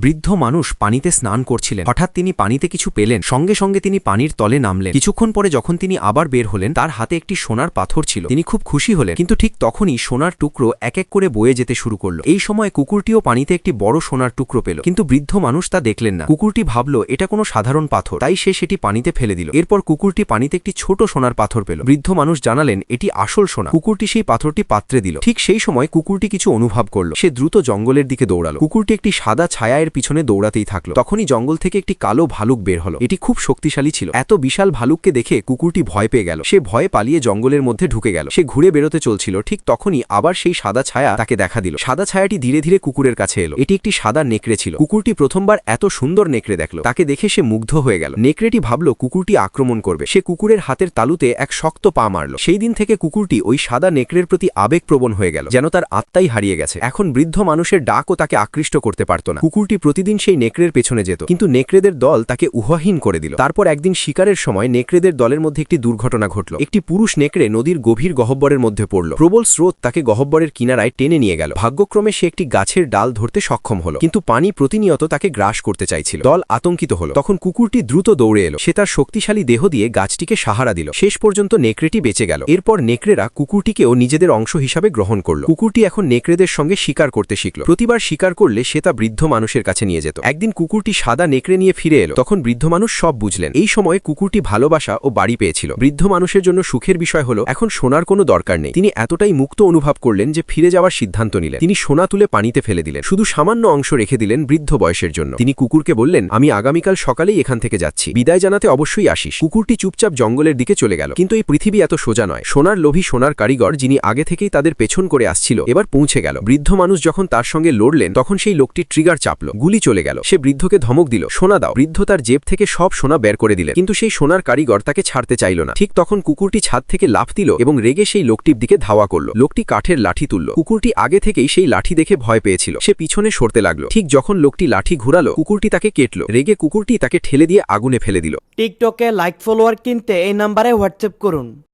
বৃদ্ধ মানুষ পানিতে স্নান করছিলেন। হঠাৎ তিনি পানিতে কিছু পেলেন। সঙ্গে সঙ্গে তিনি পানির তলে নামলেন। কিছুক্ষণ পরে যখন তিনি আবার বের হলেন, তার হাতে একটি সোনার পাথর ছিল। তিনি খুব খুশি হলেন, কিন্তু ঠিক তখনই সোনার টুকরো এক এক করে বয়ে যেতে শুরু করল। এই সময় কুকুরটিও পানিতে একটি বড় সোনার টুকরো পেল, কিন্তু বৃদ্ধ মানুষ তা দেখলেন না। কুকুরটি ভাবল, এটা কোনো সাধারণ পাথর। তাই সে সেটি পানিতে ফেলে দিল। এরপর কুকুরটি পানিতে একটি ছোট সোনার পাথর পেল। বৃদ্ধ মানুষ জানালেন, এটি আসল সোনা। কুকুরটি সেই পাথরটি পাত্রে দিল। ঠিক সেই সময় কুকুরটি কিছু অনুভব করল। সে দ্রুত জঙ্গলের দিকে দৌড়াল। কুকুরটি একটি সাদা ছায়ায়ের পিছনে দৌড়াতেই থাকল। তখনই জঙ্গল থেকে একটি কালো ভালুক বের হলো। এটি খুব শক্তিশালী ছিল। এত বিশাল ভালুককে দেখে কুকুরটি ভয় পেয়ে গেল। সে ভয়ে পালিয়ে জঙ্গলের মধ্যে ঢুকে গেল। সে ঘুরে বেরোতে চলছিল। ঠিক তখনই আবার সেই সাদা ছায়া তাকে দেখা দিল। সাদা ছায়াটি ধীরে ধীরে কুকুরের কাছে এলো। এটি একটি সাদা নেকড়ে ছিল। কুকুরটি প্রথমবার এত সুন্দর নেকড়ে দেখল। তাকে দেখে সে মুগ্ধ হয়ে গেল। নেকড়েটি ভাবল, কুকুরটি আক্রমণ করবে। সে কুকুরের হাতের তালুতে এক শক্ত পা মারল। সেই দিন থেকে কুকুরটি ওই সাদা নেকড়ের প্রতি আবেগপ্রবণ হয়ে গেল, যেন তার আত্মাই হারিয়ে গেছে। এখন বৃদ্ধ মানুষের ডাকও তাকে আকৃষ্ট করতে পারত না। কুকুরটি প্রতিদিন সেই নেকড়ের পেছনে যেত। কিন্তু নেকড়েদের দল তাকে উহাহীন করে দিল। তারপর একদিন শিকারের সময় নেকড়েদের দলের মধ্যে একটি দুর্ঘটনা ঘটল। একটি পুরুষ নেকড়ে নদীর গভীর গহব্বরের মধ্যে পড়ল। প্রবল স্রোত তাকে গহব্বরের কিনারায় টেনে নিয়ে গেল। ভাগ্যক্রমে সে একটি গাছের ডাল ধরতে সক্ষম হল। কিন্তু পানি প্রতিনিয়ত তাকে গ্রাস করতে চাইছিল। দল আতঙ্কিত হল। তখন কুকুরটি দ্রুত দৌড়ে এলো। সে তার শক্তিশালী দেহ দিয়ে গাছটিকে সাহারা দিল। শেষ পর্যন্ত নেকড়েটি বেঁচে গেল। এরপর নেকড়েরা কুকুরটিকেও নিজেদের অংশ হিসাবে গ্রহণ করল। কুকুরটি এখন নেকড়েদের সঙ্গে শিকার করতে শিখল। প্রতিবার শিকার করলে সে তা বৃদ্ধ মানুষের কাছে নিয়ে যেত। একদিন কুকুরটি সাদা নেকড়ে নিয়ে ফিরে এলো। তখন বৃদ্ধ মানুষ সব বুঝলেন। এই সময় কুকুরটি ভালোবাসা ও বাড়ি পেয়েছিল। বৃদ্ধ মানুষের জন্য সুখের বিষয় হলো, এখন সোনার কোনো দরকার নেই। তিনি এতটাই মুক্ত অনুভব করলেন যে ফিরে যাওয়ার সিদ্ধান্ত নিলেন। তিনি সোনা তুলে পানিতে ফেলে দিলেন। শুধু সামান্য অংশ রেখে দিলেন বৃদ্ধ বয়সের জন্য। তিনি কুকুরকে বললেন, আমি আগামীকাল সকালেই এখান থেকে যাচ্ছি। বিদায় জানাতে অবশ্যই আসিস। কুকুরটি চুপচাপ জঙ্গলের দিকে চলে গেল। কিন্তু এই পৃথিবী এত সোজা নয়। সোনার লোভী সোনার কারিগর, যিনি আগে থেকেই তাদের পেছন করে আসছিল, এবার পৌঁছে গেল। বৃদ্ধ মানুষ যখন তার সঙ্গে লড়লেন, তখন সেই লোকটি ট্রিগার চাপল গুলি চলে গেল। সে বৃদ্ধকে ধমক দিল, সোনা দাও। বৃদ্ধ তার জেব থেকে সব সোনা বের করে দিলেন। কিন্তু সেই সোনার কারিগর তাকে ছাড়তে চাইল না। ঠিক তখন কুকুরটি ছাদ থেকে লাফ দিল এবং রেগে সেই লোকটির দিকে ধাওয়া করল। লোকটি কাঠের লাঠি তুলল। কুকুরটি আগে থেকেই সেই লাঠি দেখে ভয় পেয়েছিল। সে পিছনে সরতে লাগল। ঠিক যখন লোকটি লাঠি ঘুরালো, কুকুরটি তাকে কেটল। রেগে কুকুরটি তাকে ঠেলে দিয়ে আগুনে ফেলে দিল। টিকটকে লাইক, ফলোয়ার কিনতে এই নাম্বারে হোয়াটসঅ্যাপ করুন।